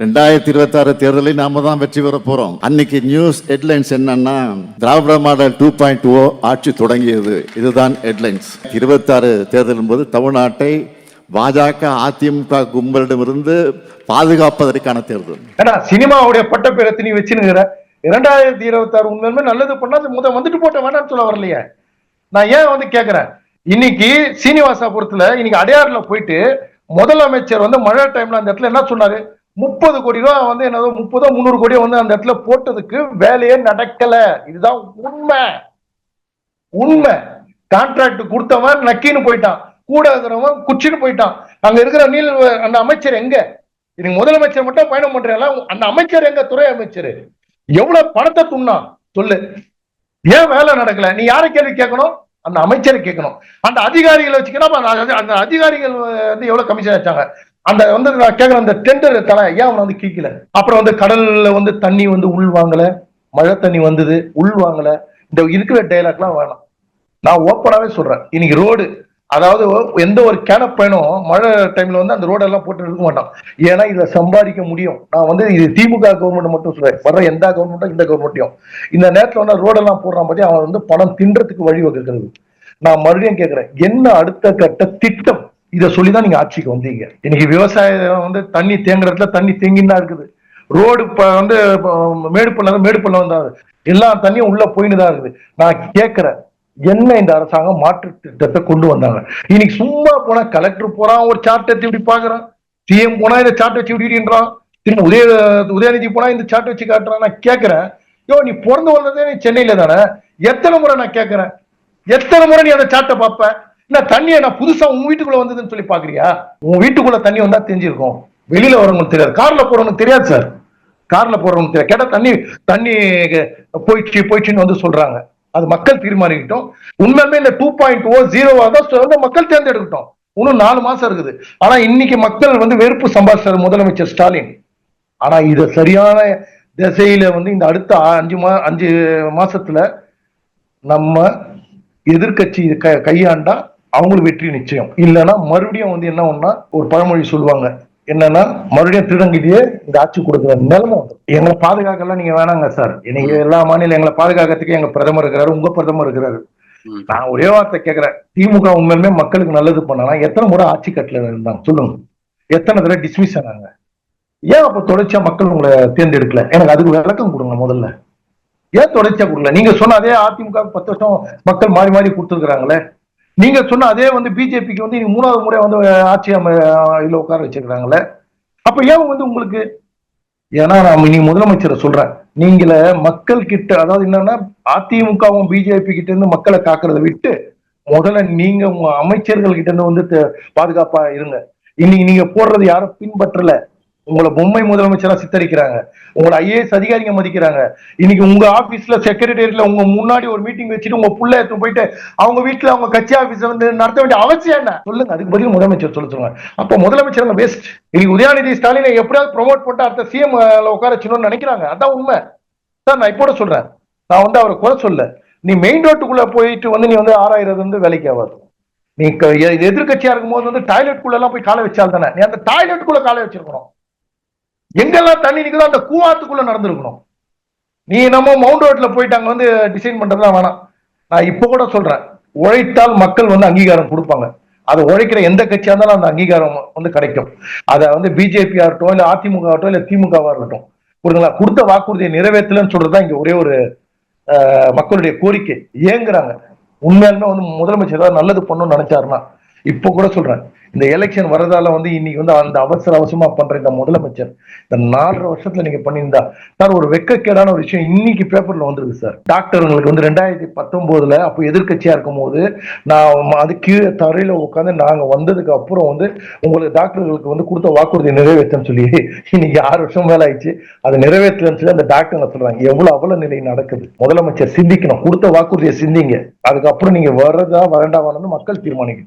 ரெண்டாயிரத்தி இருபத்தி ஆறு தேர்தலில் நாம தான் வெற்றி பெற போறோம். அன்னைக்கு நியூஸ் ஹெட்லைன்ஸ் என்னன்னா Dravida model two point O ஆட்சி தொடங்கியது. இதுதான் ஹெட்லைன்ஸ் இருபத்தி ஆறு தேர்தலின் போது தமிழ்நாட்டை பாஜக அதிமுக கும்பலிடமிருந்து பாதுகாப்பதற்கான தேர்தல். ஏன்னா சினிமாவுடைய பட்டப்பேரத்தை நீ வச்சுனுங்கிற இரண்டாயிரத்தி இருபத்தி ஆறு உண்மையுமே நல்லது பண்ணா முத வந்துட்டு போட்ட வேணாம்னு சொல்ல வரலையே. நான் ஏன் வந்து கேட்கிறேன் இன்னைக்கு சீனிவாசாபுரத்துல இன்னைக்கு அடையாறுல போயிட்டு முதலமைச்சர் வந்து மழை டைம்ல அந்த இடத்துல என்ன சொன்னாரு? முப்பது கோடி ரூபா வந்து என்னதோ முப்பதோ முந்நூறு கோடியோ வந்து அந்த இடத்துல போட்டதுக்கு வேலையே நடக்கல. இதுதான் உண்மை. உண்மை. கான்ட்ராக்ட் கொடுத்தவன் நக்கின்னு போயிட்டான். கூட இருக்கிறவன் குச்சின்னு போயிட்டான். அங்க இருக்கிற நீல் அந்த அமைச்சர் எங்க? இன்னைக்கு முதலமைச்சர் மட்டும் பயணம் பண்றீங்களா அந்த அமைச்சர் எங்க? துறை அமைச்சர். எவ்வளவு பணத்தை துண்ணா? சொல்லு. ஏன் வேலை நடக்கல? நீ யாரை கேள்வி கேட்கணும்? அந்த அமைச்சரை கேட்கணும். அந்த அதிகாரிகளை வச்சுக்கணும் அந்த அதிகாரிகள் வந்து எவ்வளவு கமிஷன் வச்சாங்க? அந்த வந்து நான் கேட்கறேன் அந்த டெண்டர் தலை ஏன் அவனை வந்து கீக்கல அப்புறம் வந்து கடல்ல வந்து தண்ணி வந்து உள் வாங்கல. மழை தண்ணி வந்தது உள் வாங்கல. இந்த இருக்கிற டைலாக்லாம் வேணாம். நான் ஓப்பனாவே சொல்றேன். இன்னைக்கு ரோடு அதாவது எந்த ஒரு கேனப் பயணம் மழை டைம்ல வந்து அந்த ரோடெல்லாம் போட்டு இருக்க மாட்டான். ஏன்னா இதை சம்பாதிக்க முடியும். நான் வந்து இது திமுக கவர்மெண்ட் மட்டும் சொல்றேன். வர்ற எந்த கவர்மெண்ட்டும் இந்த கவர்மெண்ட்டையும் இந்த நேரத்துல வந்து ரோடெல்லாம் போடுறான் பத்தி அவன் வந்து பணம் தின்றதுக்கு வழி வகுக்கிறது. நான் மறுபடியும் கேட்கிறேன் என்ன அடுத்த கட்ட திட்டம்? இதை சொல்லி தான் நீங்க ஆட்சிக்கு வந்தீங்க. இன்னைக்கு விவசாயம் வந்து தண்ணி தேங்குற இடத்துல தண்ணி தேங்கின்னு தான் இருக்குது. ரோடு வந்து மேடு பள்ளம் மேடு பள்ளம் வந்தாரு. எல்லா தண்ணியும் உள்ள போயின்னு தான் இருக்குது. நான் கேட்கிறேன் என்ன இந்த அரசாங்கம் மாற்று திட்டத்தை கொண்டு வந்தாங்க? இன்னைக்கு சும்மா போனா கலெக்டர் போறான் ஒரு சார்ட் எடுத்து இப்படி பாக்குறான். சிஎம் போனா இந்த சார்ட் வச்சு இப்படின்றான். திரும்ப உதய உதயநிதி போனா இந்த சார்ட் வச்சு காட்டுறான். நான் கேட்கிறேன் யோ நீ பிறந்து வளர்ந்ததே நீ சென்னையில தானே? எத்தனை முறை நான் கேட்கிறேன் எத்தனை முறை நீ அந்த சார்ட்டை பார்ப்ப? இல்ல தண்ணியை நான் புதுசா உன் வீட்டுக்குள்ள வந்ததுன்னு சொல்லி பாக்குறியா உன் வீட்டுக்குள்ள தண்ணி வந்தா தெரிஞ்சிருக்கும். வெளியில வரவங்களுக்கு தெரியாது. கார்ல போறவங்களுக்கு தெரியாது சார். கார்ல போறவங்களுக்கு தெரியாது. கேட்டா தண்ணி தண்ணி போயிடுச்சு போயிடுச்சுன்னு வந்து சொல்றாங்க. அது மக்கள் தீர்மானிக்கட்டும். உண்மையுமே இந்த டூ பாயிண்ட் ஓ ஜீரோவா தான் மக்கள் தேர்ந்தெடுக்கட்டும். இன்னும் நாலு மாசம் இருக்குது. ஆனா இன்னைக்கு மக்கள் வந்து வெறுப்பு சம்பாதிச்சார் முதலமைச்சர் ஸ்டாலின். ஆனா இதை சரியான திசையில வந்து இந்த அடுத்த அஞ்சு மா அஞ்சு மாசத்துல நம்ம எதிர்கட்சி கையாண்டா அவங்களுக்கு வெற்றி நிச்சயம். இல்லைன்னா மறுபடியும் வந்து என்ன ஒன்னா ஒரு பழமொழி சொல்லுவாங்க. என்னன்னா மறுபடியும் திருடங்கிட்டே இந்த ஆட்சி கொடுக்குற நிலைமை வந்து எங்களை பாதுகாக்கலாம் நீங்க வேணாங்க சார். இன்னைக்கு எல்லா மாநிலம் எங்களை பாதுகாக்கிறதுக்கு எங்க பிரதமர் இருக்கிறாரு உங்க பிரதமர் இருக்கிறாரு. நான் ஒரே வார்த்தை கேட்கிறேன். திமுக உண்மையுமே மக்களுக்கு நல்லது பண்ணனா எத்தனை முறை ஆட்சி கட்டல இருந்தாங்க? சொல்லுங்க. எத்தனை தடவை டிஸ்மிஸ் ஆனாங்க? ஏன் அப்ப தொடர்ச்சியா மக்கள் உங்களை தேர்ந்தெடுக்கல? எனக்கு அதுக்கு விளக்கம் கொடுங்க முதல்ல. ஏன் தொடர்ச்சியா கொடுக்கல? நீங்க சொன்ன அதே அதிமுக பத்து வருஷம் மக்கள் மாறி மாறி கொடுத்துருக்காங்களே நீங்க சொன்ன அதே வந்து பிஜேபிக்கு வந்து நீங்க மூணாவது முறை வந்து ஆட்சி இதுல உட்கார வச்சிருக்கிறாங்களே அப்ப ஏன் வந்து உங்களுக்கு? ஏன்னா நான் நீ முதலமைச்சரை சொல்றேன். நீங்கள மக்கள் கிட்ட அதாவது என்னன்னா அதிமுகவும் பிஜேபி கிட்ட இருந்து மக்களை காக்குறதை விட்டு முதல்ல நீங்க உங்க அமைச்சர்கள் கிட்ட இருந்து வந்து பாதுகாப்பா இருங்க. இன்னைக்கு நீங்க போடுறது யாரும் பின்பற்றல. உங்களை பொம்மை முதலமைச்சரா சித்தரிக்கிறாங்க. உங்களை ஐஏஎஸ் அதிகாரிங்க மதிக்கிறாங்க. இன்னைக்கு உங்க ஆபீஸ்ல செக்ரட்டேரியட்ல உங்க முன்னாடி ஒரு மீட்டிங் வச்சுட்டு உங்க புள்ள எடுத்து போயிட்டு அவங்க வீட்டுல அவங்க கட்சி ஆபீஸ் வந்து நடத்த வேண்டிய அவசியம் என்ன? சொல்லுங்க அதுக்கு பதில் முதலமைச்சர் சொல்ல சொல்லுங்க. அப்ப முதலமைச்சர் பெஸ்ட் இன்னைக்கு உதயாநிதி ஸ்டாலினை எப்படியாவது ப்ரொமோட் பண்ணிட்டு அடுத்த சிஎம் உட்கார நினைக்கிறாங்க. அதான் உண்மை. சார் நான் இப்போ சொல்றேன். நான் வந்து அவரை குறை சொல்ல நீ மெயின் ரோட்டுக்குள்ள போயிட்டு வந்து நீ வந்து ஆறாயிரம் வந்து வேலைக்கு ஆகாது. நீ எதிர்கட்சியா இருக்கும் போது வந்து டாய்லெட் குள்ள எல்லாம் போய் காலை வச்சால் தானே. நீ அந்த டாய்லெட் குள்ள காலை வச்சிருக்கணும். எங்கெல்லாம் தண்ணி நிற்குதோ அந்த கூவாத்துக்குள்ள நடந்திருக்கணும். நீ நம்ம மவுண்ட் ரோட்ல போயிட்டு அங்க வந்து டிசைன் பண்றதுலாம் வேணாம். நான் இப்ப கூட சொல்றேன். உழைத்தால் மக்கள் வந்து அங்கீகாரம் கொடுப்பாங்க. அதை உழைக்கிற எந்த கட்சியா இருந்தாலும் அந்த அங்கீகாரம் வந்து கிடைக்கும். அதை வந்து பிஜேபி ஆகட்டும் இல்ல அதிமுக ஆகட்டும் இல்ல திமுகவா இருக்கட்டும். புரியுதுங்களா? கொடுத்த வாக்குறுதியை நிறைவேற்றலன்னு சொல்றதுதான் இங்க ஒரே ஒரு மக்களுடைய கோரிக்கை. ஏங்குறாங்க. உண்மையாலுமே வந்து முதலமைச்சர் ஏதாவது நல்லது பண்ணணும்னு நினைச்சாருன்னா இப்ப கூட சொல்றேன். இந்த எலெக்ஷன் வரதால வந்து இன்னைக்கு வந்து அந்த அவசர அவசரமா பண்ற இந்த முதலமைச்சர் இந்த நாலரை வருஷத்துல நீங்க பண்ணியிருந்தா சார் ஒரு வெக்கக்கேடான ஒரு விஷயம் இன்னைக்கு பேப்பர்ல வந்துருக்கு சார். டாக்டருங்களுக்கு வந்து ரெண்டாயிரத்தி பத்தொன்பதுல அப்போ எதிர்கட்சியா இருக்கும் போது நான் அது கீழே தரையில உட்காந்து நாங்க வந்ததுக்கு அப்புறம் வந்து உங்களுக்கு டாக்டர்களுக்கு வந்து கொடுத்த வாக்குறுதி நிறைவேற்றன்னு சொல்லி இன்னைக்கு ஆறு வருஷம் மேல ஆயிடுச்சு. அதை நிறைவேற்றலன்னு சொல்லி அந்த டாக்டர் சொல்றாங்க எவ்வளவு அவ்வளவு நிலை நடக்குது? முதலமைச்சர் சிந்திக்கணும் கொடுத்த வாக்குறுதியை சிந்திங்க. அதுக்கப்புறம் நீங்க வர்றதா வரண்டாவானு மக்கள் தீர்மானிக்கட்டும்.